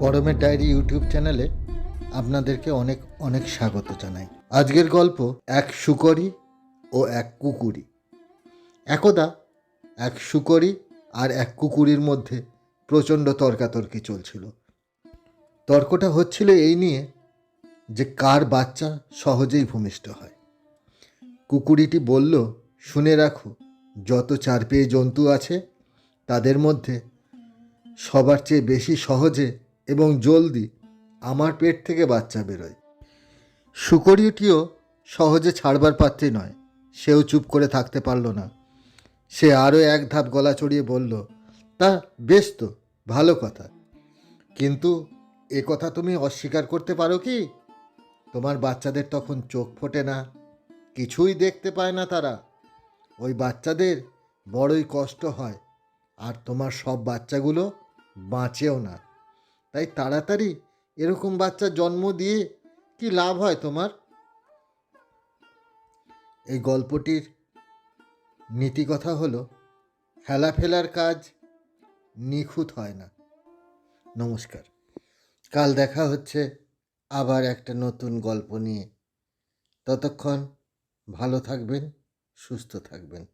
পরমের diary YouTube চ্যানেলে আপনাদেরকে অনেক অনেক স্বাগত জানাই। আজকের গল্প, এক শুকরি ও এক কুকুরি। একদা এক শুকরি আর এক কুকুরির মধ্যে প্রচণ্ড তর্কাতর্কি চলছিল। তর্কটা হচ্ছিল এই নিয়ে যে কার বাচ্চা সহজেই ভূমিষ্ঠ হয়। কুকুরিটি বলল, শুনে রাখো, যত চার পেয়ে জন্তু আছে, তাদের মধ্যে সবার চেয়ে বেশি সহজে এবং জলদি আমার পেট থেকে বাচ্চা বেরোয়। শুকরিটিও সহজে ছাড়বার পাত্রী নয়, সেও চুপ করে থাকতে পারল না। সে আরও এক ধাপ গলা চড়িয়ে বলল, তা বেশ তো, ভালো কথা। কিন্তু এ কথা তুমি অস্বীকার করতে পারো কি? তোমার বাচ্চাদের তখন চোখ ফোটে না, কিছুই দেখতে পায় না তারা। ওই বাচ্চাদের বড়ই কষ্ট হয়, আর তোমার সব বাচ্চাগুলো বাঁচেও না। তাই তাড়াতাড়ি এরকম বাচ্চা জন্ম দিয়ে কি লাভ হয় তোমার? এই গল্পটির নীতিকথা হলো, হেলা ফেলার কাজ নিখুঁত হয় না। নমস্কার। কাল দেখা হচ্ছে আবার একটা নতুন গল্প নিয়ে। ততক্ষণ ভালো থাকবেন, সুস্থ থাকবেন।